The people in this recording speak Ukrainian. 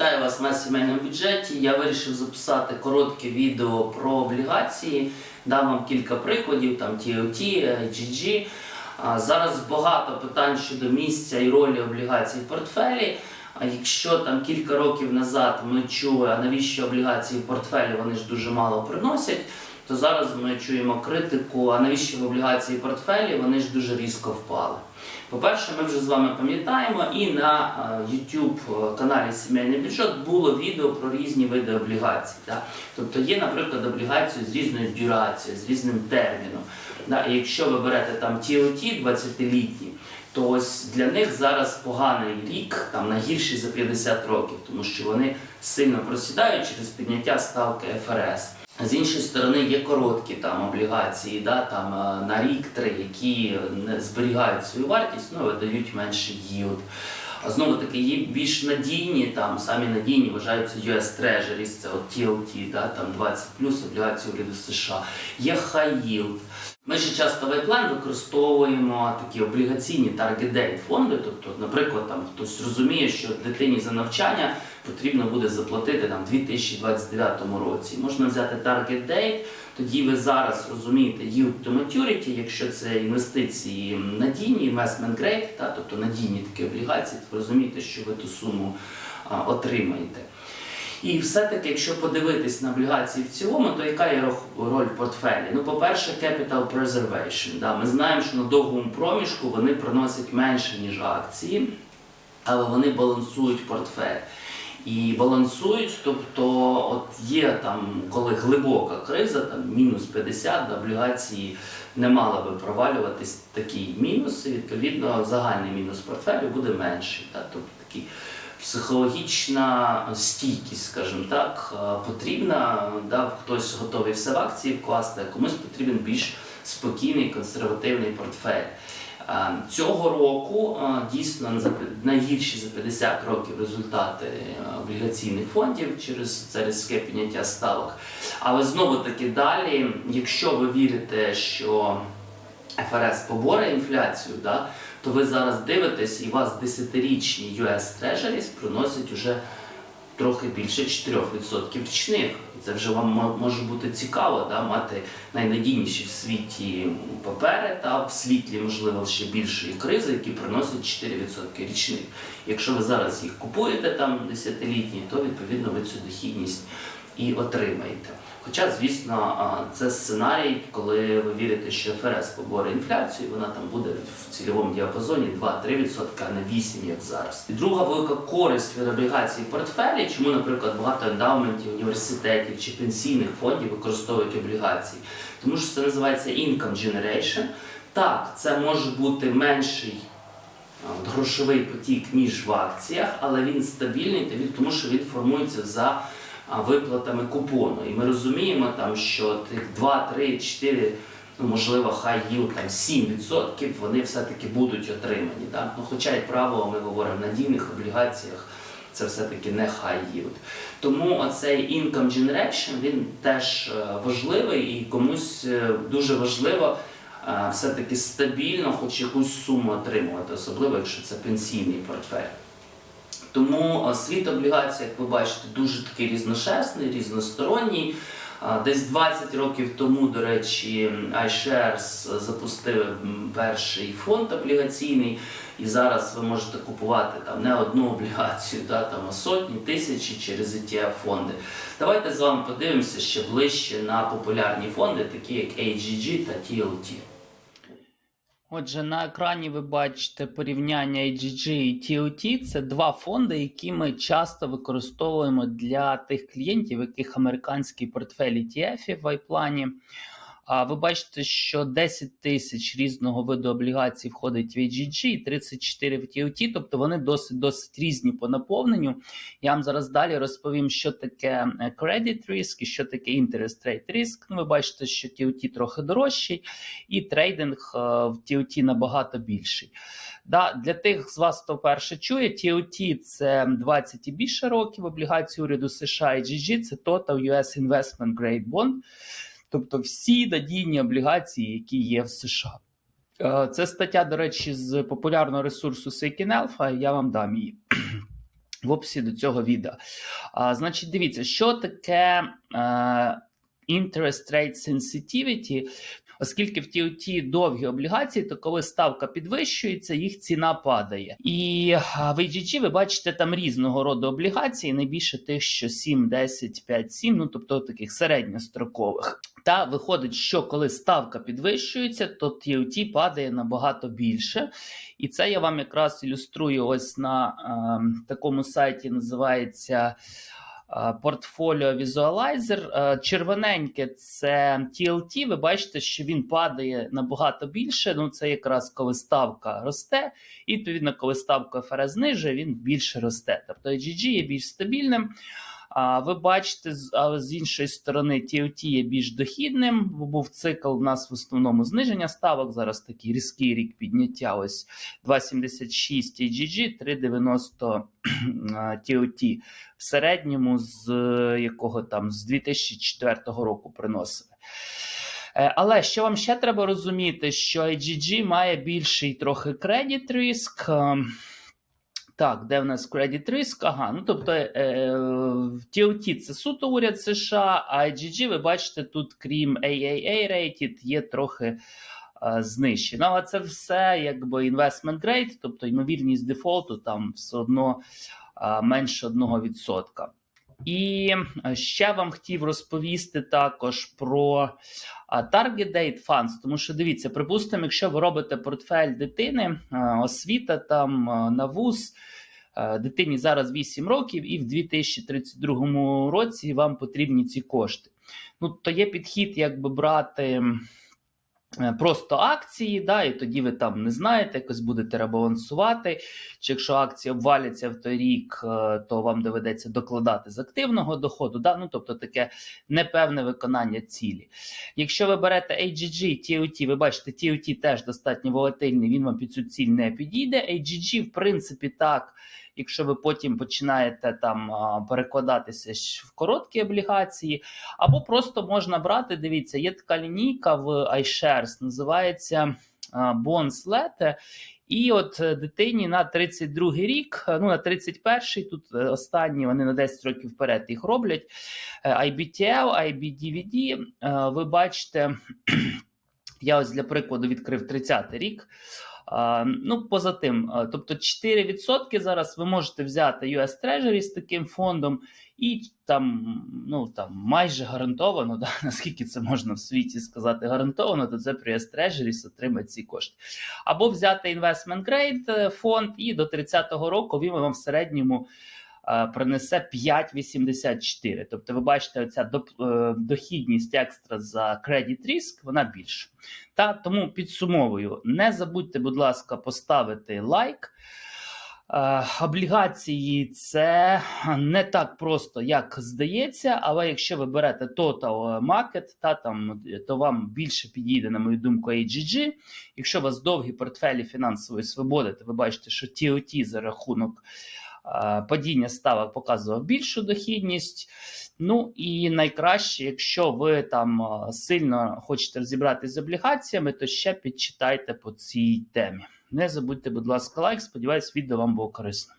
Вітаю вас на сімейному бюджеті. Я вирішив записати коротке відео про облігації. Дам вам кілька прикладів, там TOT, GG. Зараз багато питань щодо місця і ролі облігацій в портфелі. Якщо там кілька років назад ми чули, а навіщо облігації в портфелі, вони ж дуже мало приносять, то зараз ми чуємо критику, а навіщо в облігації в портфелі, вони ж дуже різко впали. По-перше, ми вже з вами пам'ятаємо, і на е, YouTube каналі Сімейний бюджет було відео про різні види облігацій. Да? Тобто є, наприклад, облігації з різною дюрацією, з різним терміном. Да? І якщо ви берете там TOT 20-літні, то ось для них зараз поганий рік, там найгірший за 50 років, тому що вони сильно просідають через підняття ставки ФРС. З іншої сторони є короткі там облігації, да, там е, на рік-три, які зберігають свою вартість, ну видають менший yield. А знову таки є більш надійні, там самі надійні вважаються US Treasuries, це от TLT, да, там 20 плюс облігації уряду США. Є high yield. Ми ще часто в iPlan використовуємо такі облігаційні target date фонди. Тобто, наприклад, там хтось розуміє, що дитині за навчання потрібно буде заплатити там 2029 році. Можна взяти target date, тоді ви зараз розумієте yield to maturity, якщо це інвестиції надійні, investment grade, та, тобто надійні такі облігації, то ви розумієте, що ви ту суму а, отримаєте. І все-таки, якщо подивитись на облігації в цілому, то яка є роль портфелі? Ну, по-перше, capital preservation. Да, ми знаємо, що на довгому проміжку вони приносять менше, ніж акції, але вони балансують портфель. І балансують, тобто, от є там, коли глибока криза, там мінус 50, да, облігації не мали би провалюватись такі мінуси, відповідно, загальний мінус портфелю буде менший. Да, тобто такий психологічна стійкість, скажімо так, е, потрібна. Да, хтось готовий все в акції вкласти, а комусь потрібен більш спокійний консервативний портфель. Е, Цього року е, дійсно найгірші за 50 років результати облігаційних фондів через це різке підняття ставок. Але знову таки далі, якщо ви вірите, що ФРС поборе інфляцію, да, то ви зараз дивитесь, і у вас 10-річні US Treasuries приносять уже трохи більше 4% річних. Це вже вам може бути цікаво, да, мати найнадійніші в світі папери та в світлі, можливо, ще більшої кризи, які приносять 4% річних. Якщо ви зараз їх купуєте там 10-літні, то відповідно ви цю дохідність і отримаєте. Хоча, звісно, це сценарій, коли ви вірите, що ФРС поборе інфляцію, вона там буде в цільовому діапазоні 2-3%, а не 8%, як зараз. І друга велика користь від облігацій портфелі, чому, наприклад, багато ендаументів, університетів чи пенсійних фондів використовують облігації, тому що це називається income generation. Так, це може бути менший грошовий потік, ніж в акціях, але він стабільний, тому що він формується за виплатами купону. І ми розуміємо, там, що тих 2, 3, 4, ну, можливо, хай yield там 7% вони все-таки будуть отримані. Да? Ну, хоча, як правило, ми говоримо в надійних облігаціях. Це все-таки не high yield. Тому оцей income generation він теж е, важливий і комусь е, дуже важливо е, все-таки стабільно хоч якусь суму отримувати, особливо якщо це пенсійний портфель. Тому світ облігацій, як ви бачите, дуже такий різношерстний, різносторонній. Десь 20 років тому, до речі, iShares запустив перший фонд облігаційний, і зараз ви можете купувати там не одну облігацію, да, там, а сотні, тисячі через ETF фонди. Давайте з вами подивимося ще ближче на популярні фонди, такі як AGG та TLT. Отже, на екрані ви бачите порівняння AGG і TOT. Це два фонди, які ми часто використовуємо для тих клієнтів, яких американський портфель ETF в iPlan. А ви бачите, що 10 тисяч різного виду облігацій входить в AGG і 34 в TOT, тобто вони досить досить різні по наповненню. Я вам зараз далі розповім, що таке е, credit risk і що таке interest rate risk. Ну, ви бачите, що TOT трохи дорожчий, і трейдинг е, в TOT набагато більший. Да, для тих з вас, хто вперше чує, TOT – це 20 і більше років облігації уряду США і GG – це Total US Investment Grade Bond, тобто всі надійні облігації, які є в США. Е, Це стаття, до речі, з популярного ресурсу Seeking Alpha, я вам дам її. в описі до цього відео. А, значить, дивіться, що таке е, interest rate sensitivity, оскільки в TOT довгі облігації, то коли ставка підвищується, їх ціна падає. І в AGG ви бачите там різного роду облігації, найбільше тих, що 7, 10, 5, 7, ну тобто таких середньострокових. Та виходить, що коли ставка підвищується, то TOT падає набагато більше. І це я вам якраз ілюструю ось на е, такому сайті, називається Visualizer. Е, червоненьке це TLT. Ви бачите, що він падає набагато більше. Ну, це якраз коли ставка росте, і відповідно, коли ставка ФРС знижує, він більше росте. Тобто GG є більш стабільним. А ви бачите, з, іншої сторони, TOT є більш дохідним, бо був цикл у нас в основному зниження ставок. Зараз такий різкий рік підняття. Ось 2,76 AGG, 3,90 TOT. В середньому з е, якого там з 2004 року приносили. Е, Але що вам ще треба розуміти, що IGG має більший трохи credit risk. Так, де в нас credit risk? Ага, ну тобто е, TLT це суто уряд США, а IGG, ви бачите, тут крім AAA rated, є трохи е, знищено. Ну, але це все якби investment grade, тобто ймовірність дефолту там все одно е, менше 1%. І е, ще вам хотів розповісти також про а, Target Date Funds, тому що дивіться, припустимо, якщо ви робите портфель дитини, е, освіта там е, на вуз, е, дитині зараз 8 років, і в 2032 році вам потрібні ці кошти. Ну, то є підхід, якби брати. Е, Просто акції, да, і тоді ви там не знаєте, якось будете ребалансувати. Чи якщо акції обваляться в той рік, е, то вам доведеться докладати з активного доходу. Да? Ну, тобто таке непевне виконання цілі. Якщо ви берете AGG, TOT, ви бачите, TOT теж достатньо волатильний, він вам під цю ціль не підійде. AGG, в принципі, так. Якщо ви потім починаєте там перекладатися в короткі облігації, або просто можна брати. Дивіться, є така лінійка в iShares, називається а, Bonds Lete. І от е, дитині на 32 рік, е, ну на 31-й, тут е, останні вони на 10 років вперед їх роблять. IBTL, IBDVD, ви бачите, я ось для прикладу відкрив 30-й рік. А, Ну, поза тим, тобто 4% зараз ви можете взяти US Treasury з таким фондом, і там, ну там майже гарантовано, да, наскільки це можна в світі сказати, гарантовано, то це при US Treasury отримає ці кошти. Або взяти Investment Grade е, фонд, і до 30-го року він вам в середньому е, принесе 5,84. Тобто, ви бачите, оця е, дохідність екстра за credit risk, вона більша. Та тому підсумовую, не забудьте, будь ласка, поставити лайк. Е, облігації це не так просто, як здається, але якщо ви берете Total Market, та там то вам більше підійде, на мою думку, AGG. Якщо у вас довгі портфелі фінансової свободи, то ви бачите, що TOT за рахунок е, падіння ставок показував більшу дохідність. Ну і найкраще, якщо ви там сильно хочете розібратися з облігаціями, то ще підчитайте по цій темі. Не забудьте, будь ласка, лайк. Сподіваюсь, відео вам було корисно.